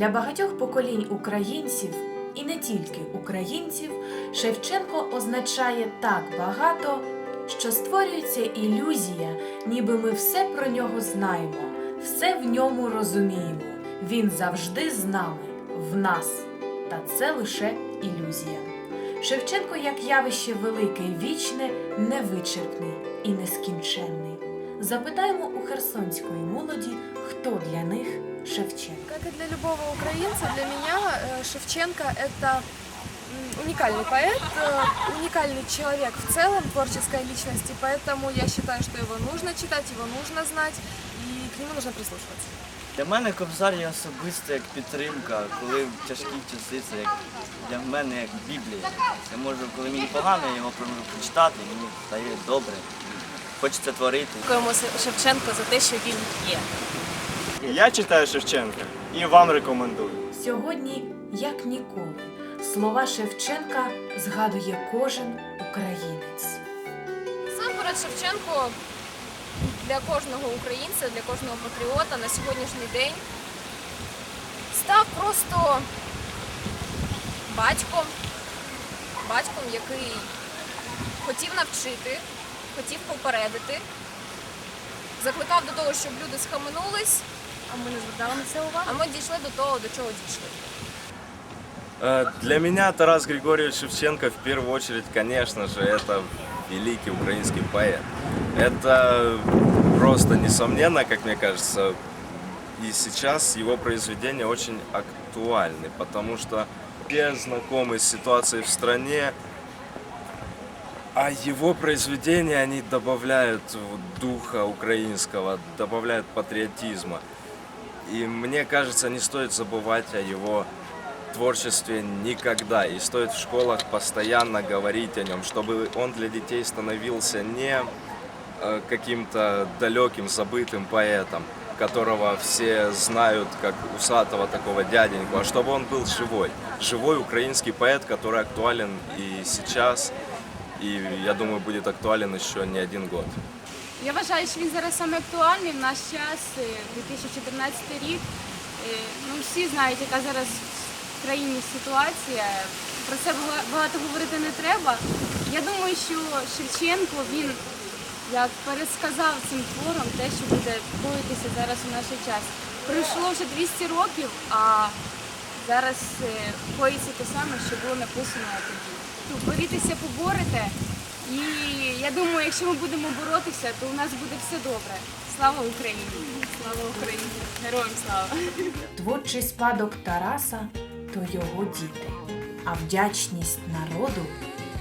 Для багатьох поколінь українців і не тільки українців Шевченко означає так багато, що створюється ілюзія, ніби ми все про нього знаємо, все в ньому розуміємо. Він завжди з нами, в нас. Та це лише ілюзія. Шевченко як явище велике й вічне, невичерпний і нескінченний. Запитаємо у херсонської молоді, хто для них Шевченко. Как и для любого украинца, для меня э, Шевченко это м, уникальный поэт, э, уникальный человек в целом, творческая личность, и поэтому я считаю, что его нужно читать, его нужно знать, и к нему нужно прислушиваться. Для мене Кобзар є особисто як підтримка, коли в тяжкі часи це як для мене як Біблія. Я можу, коли мені погано, я його можу прочитати, і мені стає добре. Хочеться творити. Дякуємо Шевченко за те, що він є. Я читаю Шевченка і вам рекомендую. Сьогодні, як ніколи, слова Шевченка згадує кожен українець. Сам перед Шевченко для кожного українця, для кожного патріота на сьогоднішній день став просто батьком, батьком, який хотів навчити, хотів попередити, закликав до того, щоб люди схаменулись, А ми не звертали на це увагу. а ми дійшли до того, до чого дійшли. Э, Для меня Тарас Григорьевич Шевченко в первую очередь, конечно же, это великий украинский поэт. Это просто несомненно, как мне кажется, и сейчас его произведения очень актуальны, потому что все знакомы с ситуацией в стране, а его произведения, они добавляют духа украинского, добавляют патриотизма. И мне кажется, не стоит забывать о его творчестве никогда. И стоит в школах постоянно говорить о нем, чтобы он для детей становился не э, каким-то далеким, забытым поэтом, которого все знают как усатого такого дяденьку, а чтобы он был живой. Живой украинский поэт, который актуален и сейчас, и я думаю, будет актуален еще не один год. Я вважаю, що він зараз саме актуальний в наш час, е, 2014 рік. Е, Ну, всі знають, яка зараз в країні ситуація. Про це багато говорити не треба. Я думаю, що Шевченко він як пересказав цим твором те, що буде коїтися зараз у наш час. Пройшло вже 200 років, а зараз е, коїться те саме, що було написано тоді. Ну, Борітеся, поборете. І я думаю, якщо ми будемо боротися, то у нас буде все добре. Слава Україні! Слава Україні! Героям слава! Творчий спадок Тараса то його діти, а вдячність народу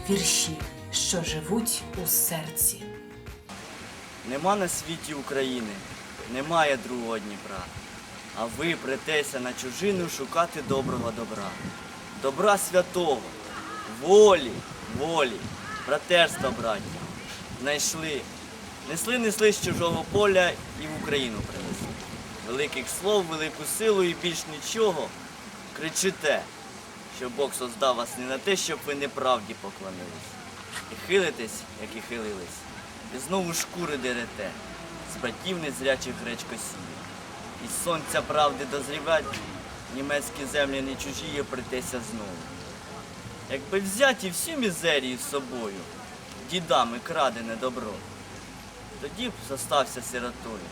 вірші, що живуть у серці. Нема на світі України, немає другого Дніпра. А ви претеся на чужину шукати доброго добра. Добра святого, волі, волі, братерства, браття. Знайшли, несли, несли з чужого поля і в Україну принесли. Великих слов, велику силу і більш нічого. Кричите, що Бог создав вас не на те, щоб ви неправді поклонились. І хилитесь, як і хилились, і знову шкури дерете, з братів незрячих гречкосіїв. І сонця правди дозрівать, німецькі землі не чужі є притеся знову. Якби взяті всю мізерію з собою, дідами крадене добро, тоді б зостався сиротою,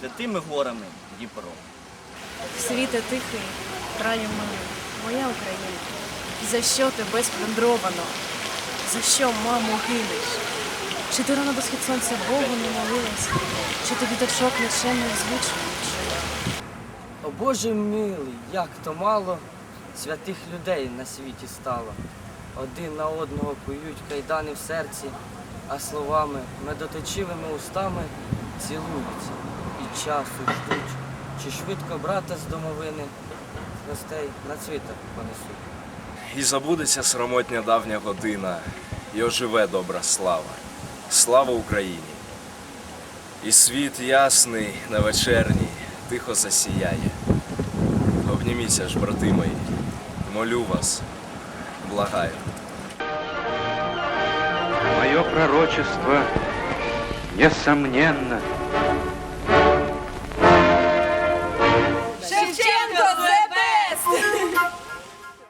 святими горами Дніпро. Світе тихий, краю милий, моя Українка. За що тебе сплюндровано? За що, мамо, гинеш? Чи ти рано до схід сонця Богу не молилась? Чи ти діточок нечемних звичай вчила? О Боже милий, як то мало святих людей на світі стало. Один на одного кують кайдани в серці, а словами, медоточивими устами цілуються і часу ждуть, чи швидко брата з домовини гостей на цвітах понесуть. І забудеться срамотня давня година, і оживе добра слава. Слава Україні! І світ ясний на вечерній тихо засіяє. Обніміться ж, брати мої, молю вас, благаю. Мое пророчество, несомненно,